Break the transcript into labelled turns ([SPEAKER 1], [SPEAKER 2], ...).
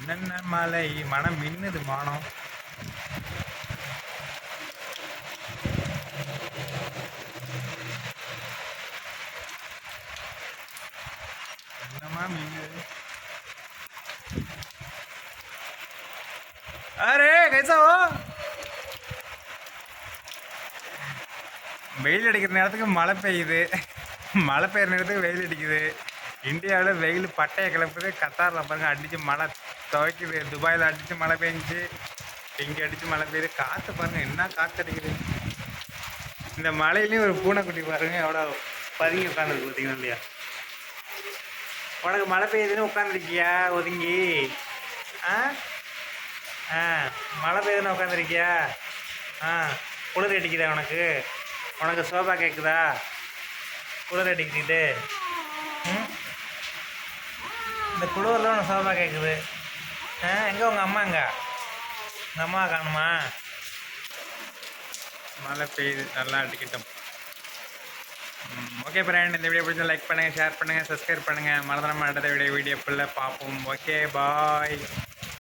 [SPEAKER 1] என்னென்ன மலை? மனம் மின்னுது மானம். என்னமா மின்னுது? அரே கைசா ஓ வெயில் அடிக்கிற நேரத்துக்கு மழை பெய்யுது. மழை பெய்யுற நேரத்துக்கு வெயில் அடிக்குது. இந்தியாவில் வெயில் பட்டையை கிளப்புது. கத்தாரில் பாருங்க அடித்து மழை துவைக்குது துபாயில் அடித்து மழை பெஞ்சு இங்கே அடித்து மழை பெய்யுது காற்று பாருங்கள் என்ன காற்று அடிக்குது. இந்த மழையிலையும் ஒரு பூனைக்குட்டி பாருங்க எவ்வளோ பதுங்கி உட்காந்துருக்கு பார்த்தீங்கன்னா இல்லையா? உனக்கு மழை பெய்யுதுன்னு உட்காந்துருக்கியா ஒதுங்கி? ஆ? ஆ மழை பெய்யுதுன்னு உட்காந்துருக்கியா ஆ குளிர் அடிக்குதா உனக்கு? உனக்கு சோபா கேட்குதா குளிர் அடிக்குது. ம்? இந்த குளிரில் உனக்கு சோபா கேட்குது ஆ எங்கே உங்கள் அம்மா எங்க? உங்கள் அம்மா காணுமா? மழை பெய்யுது. நல்லா அடிக்கட்டும். ஓகே ஃப்ரெண்ட் இந்த வீடியோ பிடிச்சா லைக் பண்ணுங்கள் ஷேர் பண்ணுங்கள் சப்ஸ்கிரைப் பண்ணுங்கள் மறந்துடாம அடுத்த வீடியோ வீடியோ ஃபுல்லாக பார்ப்போம். Okay bye